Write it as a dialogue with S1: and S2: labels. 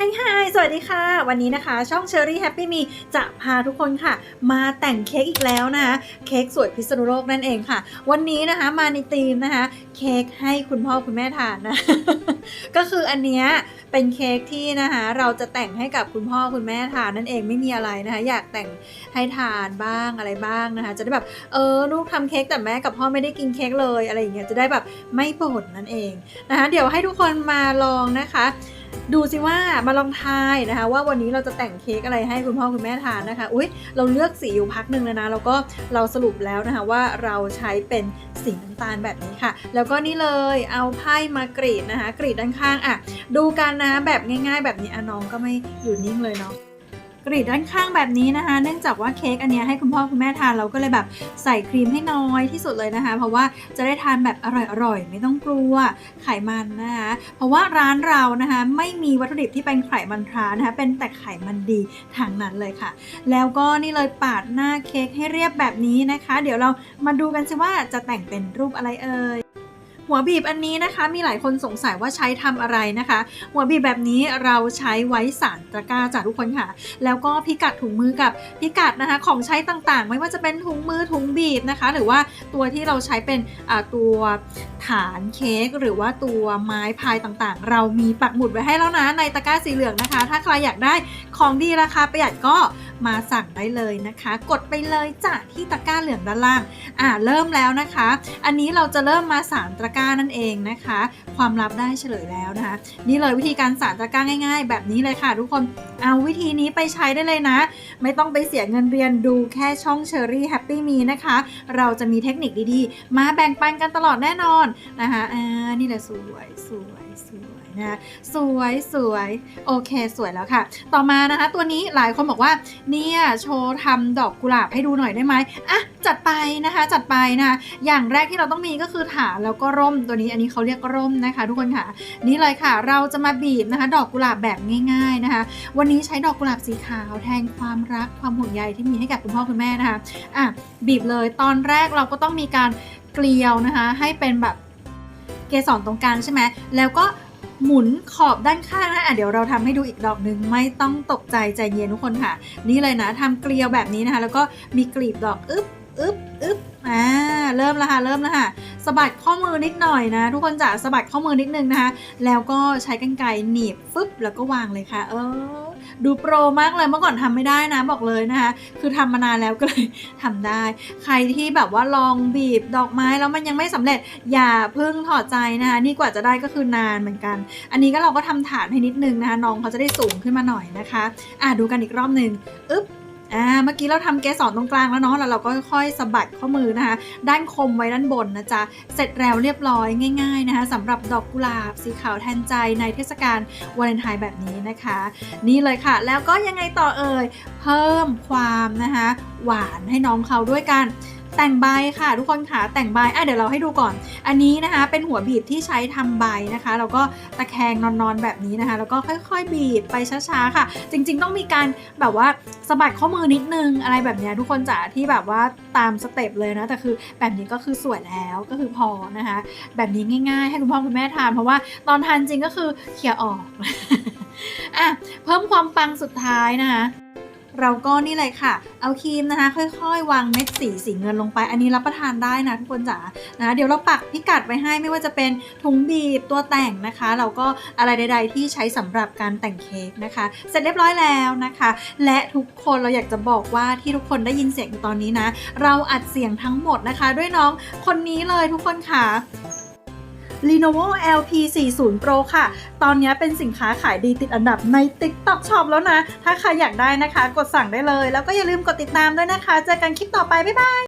S1: ฮฮายสวัสดีค่ะ วันนี้นะคะ ช่อง Cherry Happy Me จะพาทุกคนค่ะ มาแต่งเค้กอีกแล้วนะคะเค้กสวยพิษณุโลกนั่นเองค่ะ วันนี้นะคะมาในธีมนะคะ เค้กให้คุณพ่อคุณแม่ทานนะ ก็คืออันเนี้ยเป็นเค้กที่นะคะเราจะแต่งให้กับคุณพ่อคุณแม่ทานนั่นเองไม่มีอะไรนะคะ อยากแต่งให้ทานบ้างอะไรบ้างนะคะ จะได้แบบเออลูกทำเค้กแต่แม่กับพ่อไม่ได้กินเค้กเลยอะไรอย่างเงี้ยจะได้แบบไม่บ่นนั่นเองนะคะ เดี๋ยวให้ทุกคนมาลองนะคะ ดูสิว่ามาลองทายนะคะ ว่าวันนี้เราจะแต่งเค้กอะไรให้คุณพ่อคุณแม่ทานนะคะ อุ้ยเราเลือกสีอยู่พักหนึ่งแล้วนะแล้วก็เราสรุปแล้วนะคะว่าเราใช้เป็นสีน้ำตาลแบบนี้ค่ะ แล้วก็นี่เลยเอาไพ่มากรีดนะคะ กรีดด้านข้างอะ ดูกันนะแบบง่าย ๆ แบบนี้อะน้องก็ไม่อยู่นิ่งเลยเนาะ กรีดด้านข้างแบบนี้นะคะ เนื่องจากว่าเค้กอันนี้ให้คุณพ่อคุณแม่ทานเราก็เลยแบบใส่ครีมให้น้อยที่สุดเลยนะคะ เพราะว่าจะได้ทานแบบอร่อยๆ ไม่ต้องกลัวไขมันนะคะ เพราะว่าร้านเรานะคะไม่มีวัตถุดิบที่เป็นไขมันทรานนะคะเป็นแต่ไขมันดีทางนั้นเลยค่ะ แล้วก็นี่เลยปาดหน้าเค้กให้เรียบแบบนี้นะคะ เดี๋ยวเรามาดูกันสิว่าจะแต่งเป็นรูปอะไรเอ่ย หัวบีบอันนี้นะคะ มีหลายคนสงสัยว่าใช้ทำอะไรนะคะ หัวบีบแบบนี้เราใช้ไว้สารตะกร้าจากทุกคนค่ะ แล้วก็พิกัดถุงมือกับพิกัดนะคะของใช้ต่างๆ ไม่ว่าจะเป็นถุงมือถุงบีบนะคะ หรือว่าตัวที่เราใช้เป็นอ่าตัวฐานเค้กหรือว่าตัวไม้พายต่างๆ เรามีปักหมุดไว้ให้แล้วนะในตะกร้าสีเหลืองนะคะ ถ้าใครอยากได้ของดีราคาประหยัดก็ มาสั่งได้เลยนะคะ กดไปเลยจ้ะที่ตะกร้าเหลืองด้านล่าง อ่าเริ่มแล้วนะคะ อันนี้เราจะเริ่มมาสารตะกร้านั่นเองนะคะ ความลับได้เฉลยแล้วนะคะ นี่เลยวิธีการสารตะกร้าง่าย ๆ แบบนี้เลยค่ะ ทุกคนเอาวิธีนี้ไปใช้ได้เลยนะ ไม่ต้องไปเสียเงินเรียนดูแค่ช่อง Cherry Happy Me นะคะ เราจะมีเทคนิคดีๆ มาแบ่งปันกันตลอดแน่นอนนะคะอ่านี่แหละสวยสวยสวยนะสวยสวยโอเคสวยแล้วค่ะ ต่อมานะคะ ตัวนี้หลายคนบอกว่าเนี่ย โชว์ทำดอกกุหลาบให้ดูหน่อยได้ไหมอะจัดไปนะคะจัดไปนะคะอย่างแรกที่เราต้องมีก็คือฐานแล้วก็ร่มตัวนี้อันนี้เขาเรียกร่มนะคะ ทุกคนค่ะ นี่เลยค่ะ เราจะมาบีบนะคะ ดอกกุหลาบแบบง่ายๆนะคะ วันนี้ใช้ดอกกุหลาบสีขาวแทนความรักความห่วงใยที่มีให้กับคุณพ่อคุณแม่นะคะอะบีบเลยตอนแรกเราก็ต้องมีการเกลียวนะคะ ให้เป็นแบบเกสรตรงกลางใช่ไหมแล้วก็ หมุนขอบด้านข้างนะอะเดี๋ยวเราทำให้ดูอีกดอกหนึ่งไม่ต้องตกใจใจเย็นทุกคนค่ะ นี่เลยนะทำเกลียวแบบนี้นะคะ แล้วก็มีกลีบดอกอึ๊บอึ๊บอึ๊บอ่าเริ่มแล้วค่ะเริ่มแล้วค่ะสะบัดข้อมือนิดหน่อยนะ ทุกคนจ๋าสะบัดข้อมือนิดนึงนะคะ แล้วก็ใช้กรรไกรหนีบฟึบแล้วก็วางเลยค่ะ เออ ดูโปรมากเลยเมื่อก่อนทำไม่ได้นะบอกเลยนะคะคือทำมานานแล้วก็เลยทำได้ ใครที่แบบว่าลองบีบดอกไม้แล้วมันยังไม่สำเร็จอย่าเพิ่งถอดใจนะคะนี่กว่าจะได้ก็คือนานเหมือนกัน อันนี้ก็เราก็ทำฐานให้นิดนึงนะคะน้องเขาจะได้สูงขึ้นมาหน่อยนะคะ อะดูกันอีกรอบหนึ่งอึ๊บ อ่าเมื่อกี้เราทำเกสรตรงกลางแล้วเนาะแล้วเราก็ค่อยสะบัดข้อมือนะคะ ด้านคมไว้ด้านบนนะจ๊ะเสร็จแล้วเรียบร้อยง่าย ๆนะคะสำหรับดอกกุหลาบสีขาวแทนใจในเทศกาลวาเลนไทน์แบบนี้นะคะ นี่เลยค่ะ แล้วก็ยังไงต่อเอ่ยเพิ่มความนะคะหวานให้น้องเขาด้วยกันแต่งใบค่ะ ทุกคนค่ะแต่งใบอะเดี๋ยวเราให้ดูก่อน อันนี้นะคะเป็นหัวบีบที่ใช้ทำใบนะคะ แล้วก็ตะแคงนอนๆแบบนี้นะคะ แล้วก็ค่อยๆบีบไปช้าๆค่ะ จริงๆต้องมีการแบบว่า สะบัดข้อมือนิดนึงอะไรแบบนี้ทุกคนจ๋าที่แบบว่าตามสเต็ปเลยนะ แต่คือแบบนี้ก็คือสวยแล้วก็คือพอนะคะ แบบนี้ง่าย ๆ ให้คุณพ่อคุณแม่ทาน เพราะว่าตอนทานจริงก็คือเขี่ยออกอะเพิ่มความปังสุดท้ายนะคะ เราก็นี่เลยค่ะ เอาครีมนะคะ ค่อยๆ วางเม็ดสีสีเงินลงไป อันนี้รับประทานได้นะทุกคนจ๋านะเดี๋ยวเราปักพิกัดไว้ให้ไม่ว่าจะเป็นถุงบีบตัวแต่งนะคะ เราก็อะไรใด ๆ ที่ใช้สำหรับการแต่งเค้กนะคะ เสร็จเรียบร้อยแล้วนะคะ และทุกคนเราอยากจะบอกว่าที่ทุกคนได้ยินเสียงตอนนี้นะ เราอัดเสียงทั้งหมดนะคะ ด้วยน้องคนนี้เลยทุกคนค่ะ Lenovo LP40 Pro ค่ะ ตอนนี้เป็นสินค้าขายดีติดอันดับใน TikTok Shop แล้วนะ ถ้าใครอยากได้นะคะ กดสั่งได้เลย แล้วก็อย่าลืมกดติดตามด้วยนะคะ เจอกันคลิปต่อไป บ๊ายบาย